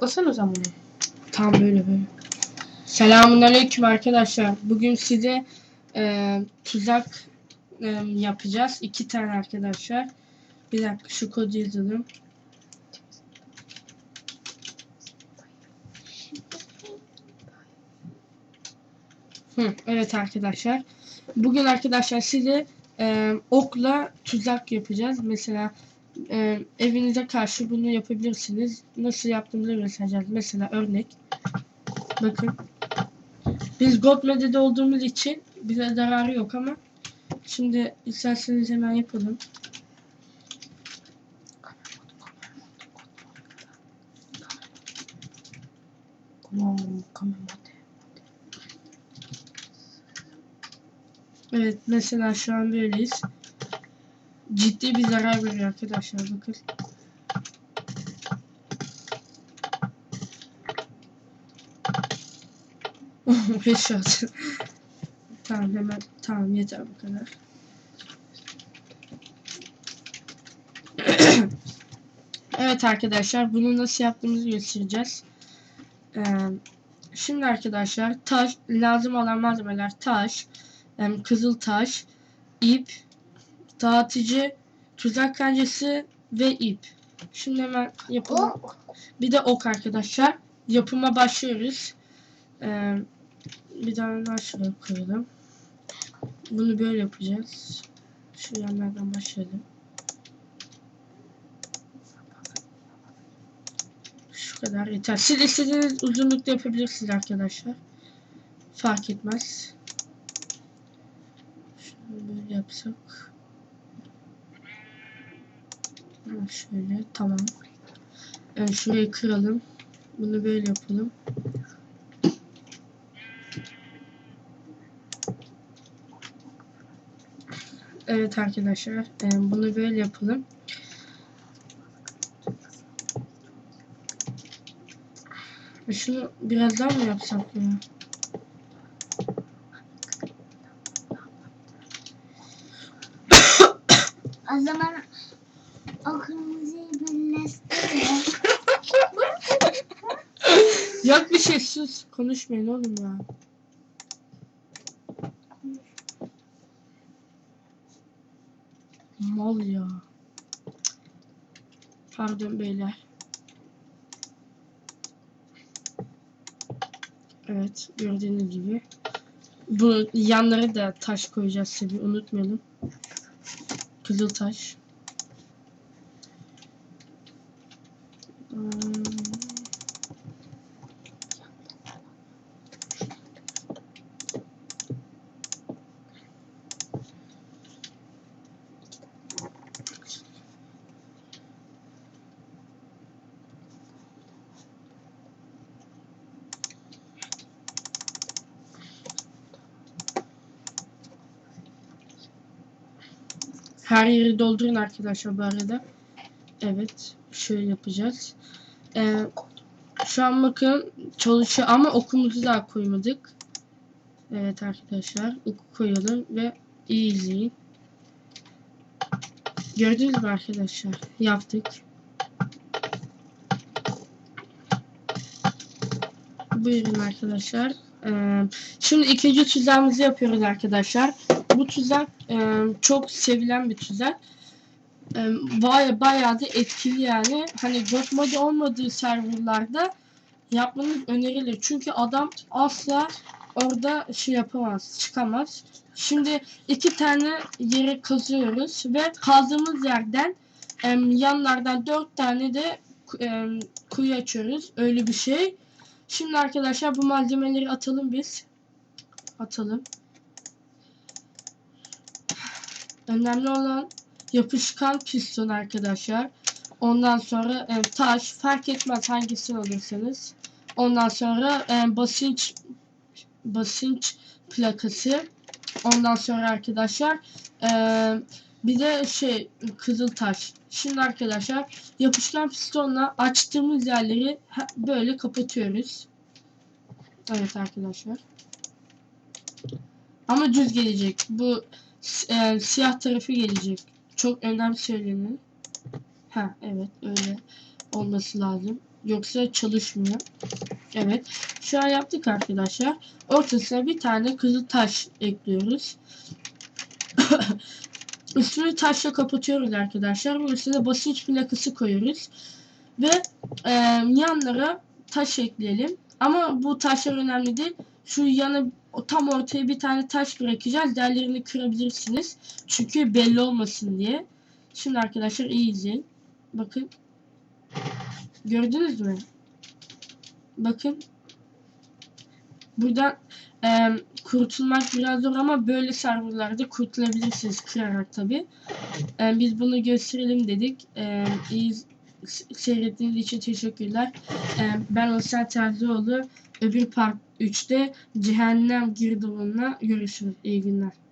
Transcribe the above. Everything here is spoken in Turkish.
Basana zaman bunu. Tam böyle böyle. Selamun aleyküm arkadaşlar. Bugün size e, tuzak e, yapacağız. İki tane arkadaşlar. Bir dakika şu kodu yazalım. Hı, evet arkadaşlar. Bugün arkadaşlar size e, okla tuzak yapacağız. Mesela e, evinize karşı bunu yapabilirsiniz. Nasıl yaptığımızı göstereceğiz. Mesela örnek. Bakın. Biz GodMede'de olduğumuz için bize zararı yok ama şimdi isterseniz hemen yapalım. Evet mesela şu an böyleyiz. Ciddi bir zarar veriyor arkadaşlar bakın. Headshot. tamam hemen tamam yeter bu kadar. evet arkadaşlar bunu nasıl yaptığımızı göstereceğiz. Ee, şimdi arkadaşlar taş lazım olan malzemeler taş, kızıl taş, ip, dağıtıcı, tuzak kancası ve ip. Şimdi hemen yapalım. Ok. Bir de ok arkadaşlar. Yapıma başlıyoruz. Ee, bir tane daha şuraya koyalım. Bunu böyle yapacağız. Şu yanlardan başlayalım. Şu kadar yeter. Siz istediğiniz uzunlukta yapabilirsiniz arkadaşlar. Fark etmez. Şunu böyle yapsak. Şöyle tamam. Evet, şurayı kıralım. Bunu böyle yapalım. Evet arkadaşlar. e, Bunu böyle yapalım. E, Şunu biraz daha mı yapsak ya? O zaman o kırmızıyı birleştirelim. Yok bir şey sus. Konuşmayın oğlum ya. Mal ya. Pardon beyler. Evet gördüğünüz gibi. Bu yanlara da taş koyacağız tabi unutmayalım. Kızıl taş. Her yeri doldurun arkadaşlar bu arada. Evet. Şöyle yapacağız. Ee, şu an bakın çalışıyor ama okumuzu daha koymadık. Evet arkadaşlar. Oku koyalım ve iyi izleyin. Gördünüz mü arkadaşlar? Yaptık. Buyurun arkadaşlar. Ee, şimdi ikinci tuzağımızı yapıyoruz arkadaşlar. Bu tuzak e, çok sevilen bir tuzak. E, baya bayağı da etkili yani. Hani Godmode olmadığı serverlarda yapmanız önerilir. Çünkü adam asla orada şey yapamaz, çıkamaz. Şimdi iki tane yere kazıyoruz ve kazdığımız yerden e, yanlardan dört tane de e, kuyu açıyoruz. Öyle bir şey. Şimdi arkadaşlar bu malzemeleri atalım biz. Atalım. Önemli olan yapışkan piston arkadaşlar. Ondan sonra e, taş fark etmez hangisini alırsanız. Ondan sonra e, basınç basınç plakası. Ondan sonra arkadaşlar e, bir de şey kızıl taş. Şimdi arkadaşlar yapışkan pistonla açtığımız yerleri böyle kapatıyoruz. Evet arkadaşlar. Ama düz gelecek. Bu e, siyah tarafı gelecek. Çok önemli söyleniyor. Ha evet öyle olması lazım. Yoksa çalışmıyor. Evet. Şu an yaptık arkadaşlar. Ortasına bir tane kızıl taş ekliyoruz. Üstünü taşla kapatıyoruz arkadaşlar. Bu üstüne basınç plakası koyuyoruz. Ve e, yanlara taş ekleyelim. Ama bu taşlar önemli değil. Şu yanı tam ortaya bir tane taş bırakacağız. Diğerlerini kırabilirsiniz. Çünkü belli olmasın diye. Şimdi arkadaşlar iyi izleyin. Bakın. Gördünüz mü? Bakın. Buradan e, kurtulmak biraz zor ama böyle serverlarda kurtulabilirsiniz kırarak tabi. E, biz bunu gösterelim dedik. E, iyi seyrettiğiniz için teşekkürler. E, ben Olsen Terzioğlu. Öbür part 3'te Cehennem Girdabı'nda görüşürüz. İyi günler.